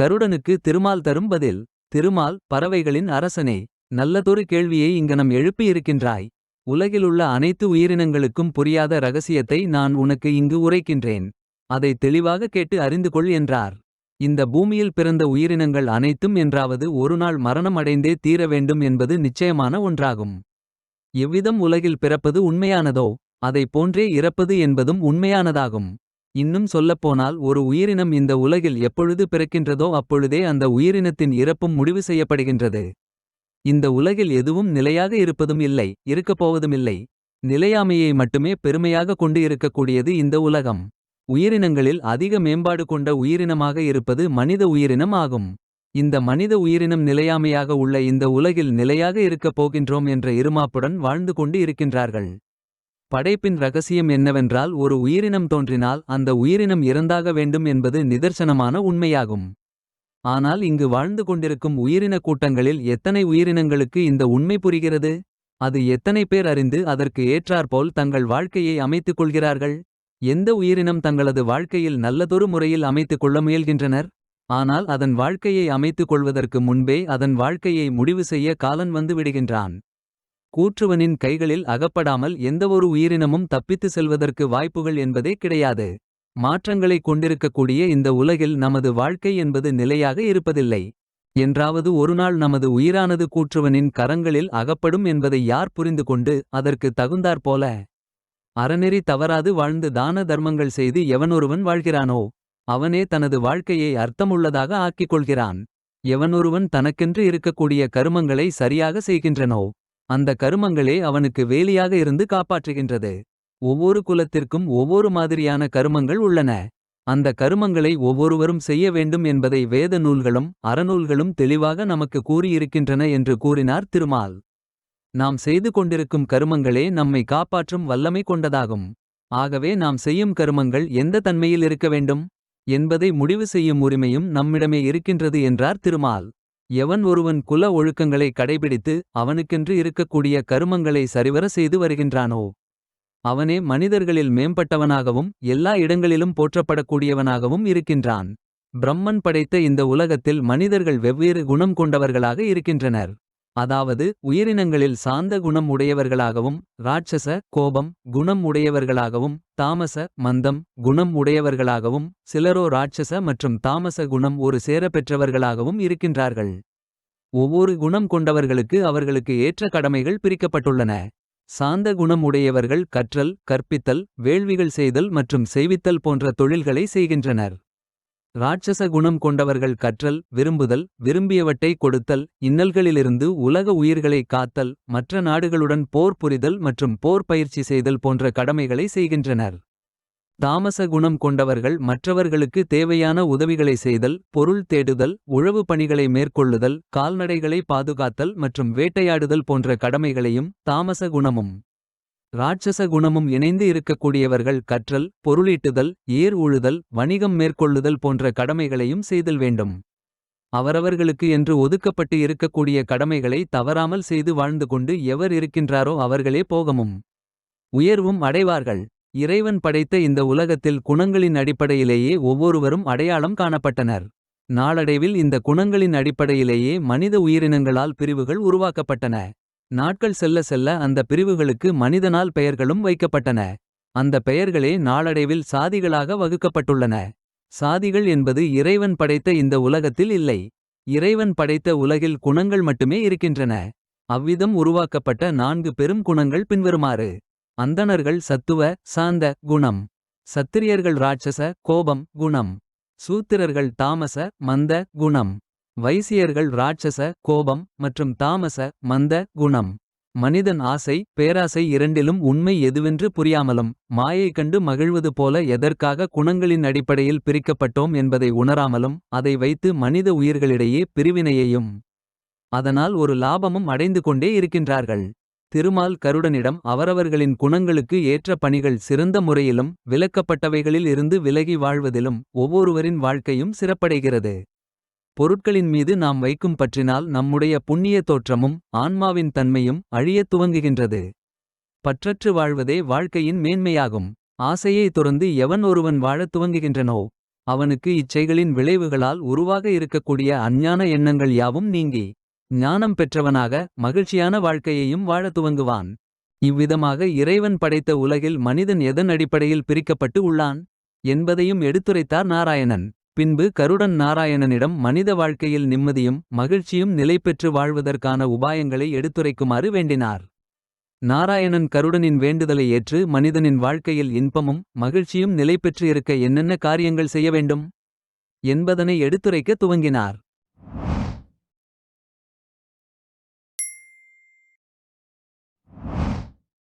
கருடனுக்கு திருமால் தரும் பதில் திருமால் பறவைகளின் அரசனே நல்லதொரு கேள்வியை இங்கனம் எழுப்பியிருக்கின்றாய். உலகிலுள்ள அனைத்து உயிரினங்களுக்கும் புரியாத ரகசியத்தை நான் உனக்கு இங்கு உரைக்கின்றேன். அதை தெளிவாக கேட்டு அறிந்து கொள் என்றார். இந்த பூமியில் பிறந்த உயிரினங்கள் அனைத்தும் என்றாவது ஒருநாள் மரணம் அடைந்தே தீர வேண்டும் என்பது நிச்சயமான ஒன்றாகும். எவ்விதம் உலகில் பிறப்பது உண்மையானதோ அதைப் போன்றே இறப்பது என்பதும் உண்மையானதாகும். இன்னும் சொல்லப்போனால் ஒரு உயிரினம் இந்த உலகில் எப்பொழுது பிறக்கின்றதோ அப்பொழுதே அந்த உயிரினத்தின் இறப்பும் முடிவு செய்யப்படுகின்றது. இந்த உலகில் எதுவும் நிலையாக இருப்பதும் இல்லை இருக்கப்போவதுமில்லை நிலையாமையை மட்டுமே பெருமையாக கொண்டு இருக்கக்கூடியது இந்த உலகம். உயிரினங்களில் அதிக மேம்பாடு கொண்ட உயிரினமாக இருப்பது மனித உயிரினம் ஆகும். இந்த மனித உயிரினம் நிலையாமையாக உள்ள இந்த உலகில் நிலையாக இருக்கப் போகின்றோம் என்ற இருமாப்புடன் வாழ்ந்து கொண்டு இருக்கின்றார்கள். படைப்பின் ரகசியம் என்னவென்றால் ஒரு உயிரினம் தோன்றினால் அந்த உயிரினம் இறந்தாக வேண்டும் என்பது நிதர்சனமான உண்மையாகும். ஆனால் இங்கு வாழ்ந்து கொண்டிருக்கும் உயிரின கூட்டங்களில் எத்தனை உயிரினங்களுக்கு இந்த உண்மை புரிகிறது? அது எத்தனை பேர் அறிந்து அதற்கு ஏற்றாற்போல் தங்கள் வாழ்க்கையை அமைத்துக் கொள்கிறார்கள்? எந்த உயிரினம் தங்களது வாழ்க்கையில் நல்லதொரு முறையில் அமைத்துக் கொள்ள முயல்கின்றனர்? ஆனால் அதன் வாழ்க்கையை அமைத்துக் கொள்வதற்கு முன்பே அதன் வாழ்க்கையை முடிவு செய்ய காலன் வந்து விடுகின்றான். கூற்றுவனின் கைகளில் அகப்படாமல் எந்தவொரு உயிரினமும் தப்பித்து செல்வதற்கு வாய்ப்புகள் என்பதே கிடையாது. மாற்றங்களைக் கொண்டிருக்கக்கூடிய இந்த உலகில் நமது வாழ்க்கை என்பது நிலையாக இருப்பதில்லை. என்றாவது ஒருநாள் நமது உயிரானது கூற்றுவனின் கரங்களில் அகப்படும் என்பதை யார் புரிந்து கொண்டு அதற்கு தகுந்தாற்போல அறநெறி தவறாது வாழ்ந்து தான தர்மங்கள் செய்து எவனொருவன் வாழ்கிறானோ அவனே தனது வாழ்க்கையை அர்த்தமுள்ளதாக ஆக்கிக் கொள்கிறான். எவனொருவன் தனக்கென்று இருக்கக்கூடிய கருமங்களை சரியாக செய்கின்றனோ அந்த கருமங்களே அவனுக்கு வேலியாக இருந்து காப்பாற்றுகின்றது. ஒவ்வொரு குலத்திற்கும் ஒவ்வொரு மாதிரியான கருமங்கள் உள்ளன. அந்த கருமங்களை ஒவ்வொருவரும் செய்ய வேண்டும் என்பதை வேத நூல்களும் அறநூல்களும் தெளிவாக நமக்கு கூறியிருக்கின்றன என்று கூறினார் திருமால். நாம் செய்து கொண்டிருக்கும் கருமங்களே நம்மை காப்பாற்றும் வல்லமை கொண்டதாகும். ஆகவே நாம் செய்யும் கருமங்கள் எந்த தன்மையில் இருக்க வேண்டும்? என்பதை முடிவு செய்யும் உரிமையும் நம்மிடமே இருக்கின்றது என்றார் திருமால். எவன் ஒருவன் குல ஒழுக்கங்களை கடைபிடித்து அவனுக்கென்று இருக்கக்கூடிய கருமங்களை சரிவர செய்து வருகின்றானோ? அவனே மனிதர்களில் மேம்பட்டவனாகவும் எல்லா இடங்களிலும் போற்றப்படக்கூடியவனாகவும் இருக்கின்றான். பிரம்மன் படைத்த இந்த உலகத்தில் மனிதர்கள் வெவ்வேறு குணம் கொண்டவர்களாக இருக்கின்றனர். அதாவது உயிரினங்களில் சாந்த குணம் உடையவர்களாகவும் ராட்சச கோபம் குணம் உடையவர்களாகவும் தாமச மந்தம் குணம் உடையவர்களாகவும் சிலரோ ராட்சச மற்றும் தாமச குணம் ஒரு சேர பெற்றவர்களாகவும் இருக்கின்றார்கள். ஒவ்வொரு குணம் கொண்டவர்களுக்கு அவர்களுக்கு ஏற்ற கடமைகள் பிரிக்கப்பட்டுள்ளன. சாந்த குணம் உடையவர்கள் கற்றல் கற்பித்தல் வேள்விகள் செய்தல் மற்றும் செய்வித்தல் போன்ற தொழில்களை செய்கின்றனர். ராட்சச குணம் கொண்டவர்கள் கற்றல் விரும்புதல் விரும்பியவற்றை கொடுத்தல் இன்னல்களிலிருந்து உலக உயிர்களை காத்தல் மற்ற நாடுகளுடன் போர் புரிதல் மற்றும் போர் பயிற்சி செய்தல் போன்ற கடமைகளை செய்கின்றனர். தாமச குணம் கொண்டவர்கள் மற்றவர்களுக்கு தேவையான உதவிகளை செய்தல் பொருள் தேடுதல் உழவு பணிகளை மேற்கொள்ளுதல் கால்நடைகளை பாதுகாத்தல் மற்றும் வேட்டையாடுதல் போன்ற கடமைகளையும் தாமச குணமும். ராட்சச குணமும் இணைந்து இருக்கக்கூடியவர்கள் கற்றல் பொருளீட்டுதல் ஏர் உழுதல் வணிகம் மேற்கொள்ளுதல் போன்ற கடமைகளையும் செய்தல் வேண்டும். அவரவர்களுக்கு என்று ஒதுக்கப்பட்டு இருக்கக்கூடிய கடமைகளை தவறாமல் செய்து வாழ்ந்து கொண்டு எவர் இருக்கின்றாரோ அவர்களே போகமும். உயர்வும் அடைவார்கள். இறைவன் படைத்த இந்த உலகத்தில் குணங்களின் அடிப்படையிலேயே ஒவ்வொருவரும் அடையாளம் காணப்பட்டனர். நாளடைவில் இந்த குணங்களின் அடிப்படையிலேயே மனித உயிரினங்களால் பிரிவுகள் உருவாக்கப்பட்டன. நாட்கள் செல்ல செல்ல அந்த பிரிவுகளுக்கு மனிதனால் பெயர்களும் வைக்கப்பட்டன. அந்த பெயர்களே நாளடைவில் சாதிகளாக வகுக்கப்பட்டுள்ளன. சாதிகள் என்பது இறைவன் படைத்த இந்த உலகத்தில் இல்லை. இறைவன் படைத்த உலகில் குணங்கள் மட்டுமே இருக்கின்றன. அவ்விதம் உருவாக்கப்பட்ட நான்கு பெரும் குணங்கள் பின்வருமாறு. அந்தணர்கள் சத்துவ சாந்த குணம். சத்திரியர்கள் ராட்சச கோபம் குணம். சூத்திரர்கள் தாமச மந்த குணம். வைசியர்கள் ராட்சச கோபம் மற்றும் தாமச மந்த குணம். மனிதன் ஆசை பேராசை இரண்டிலும் உண்மை எதுவென்று புரியாமலும் மாயை கண்டு மகிழ்வது போல எதற்காக குணங்களின் அடிப்படையில் பிரிக்கப்பட்டோம் என்பதை உணராமலும் அதை வைத்து மனித உயிர்களிடையே பிரிவினையையும் அதனால் ஒரு லாபமும் அடைந்து கொண்டே இருக்கின்றார்கள். திருமால் கருடனிடம் அவரவர்களின் குணங்களுக்கு ஏற்ற பணிகள் சிறந்த முறையிலும் விலக்கப்பட்டவைகளில் இருந்து விலகி வாழ்வதிலும் ஒவ்வொருவரின் வாழ்க்கையும் சிறப்படைகிறது. பொருட்களின் மீது நாம் வைக்கும் பற்றினால் நம்முடைய புண்ணிய தோற்றமும் ஆன்மாவின் தன்மையும் அழியத் துவங்குகின்றது பற்றற்று வாழ்வதே வாழ்க்கையின் மேன்மையாகும் ஆசையை துறந்து எவன் ஒருவன் வாழத் துவங்குகின்றனோ அவனுக்கு இச்சைகளின் விளைவுகளால் உருவாக இருக்கக்கூடிய அஞ்ஞான எண்ணங்கள் யாவும் நீங்கி. ஞானம் பெற்றவனாக மகிழ்ச்சியான வாழ்க்கையையும் வாழத் துவங்குவான். இவ்விதமாக இறைவன் படைத்த உலகில் மனிதன் எதன் அடிப்படையில் பிரிக்கப்பட்டு உள்ளான். என்பதையும் எடுத்துரைத்தார் நாராயணன். பின்பு கருடன் நாராயணனிடம் மனித வாழ்க்கையில் நிம்மதியும். மகிழ்ச்சியும் நிலைபெற்று வாழ்வதற்கான உபாயங்களை எடுத்துரைக்குமாறு வேண்டினார். நாராயணன் கருடனின் வேண்டுதலை ஏற்று மனிதனின் வாழ்க்கையில் இன்பமும். மகிழ்ச்சியும் நிலைபெற்று இருக்க என்னென்ன காரியங்கள் செய்ய வேண்டும். என்பதனை எடுத்துரைக்க துவங்கினார்.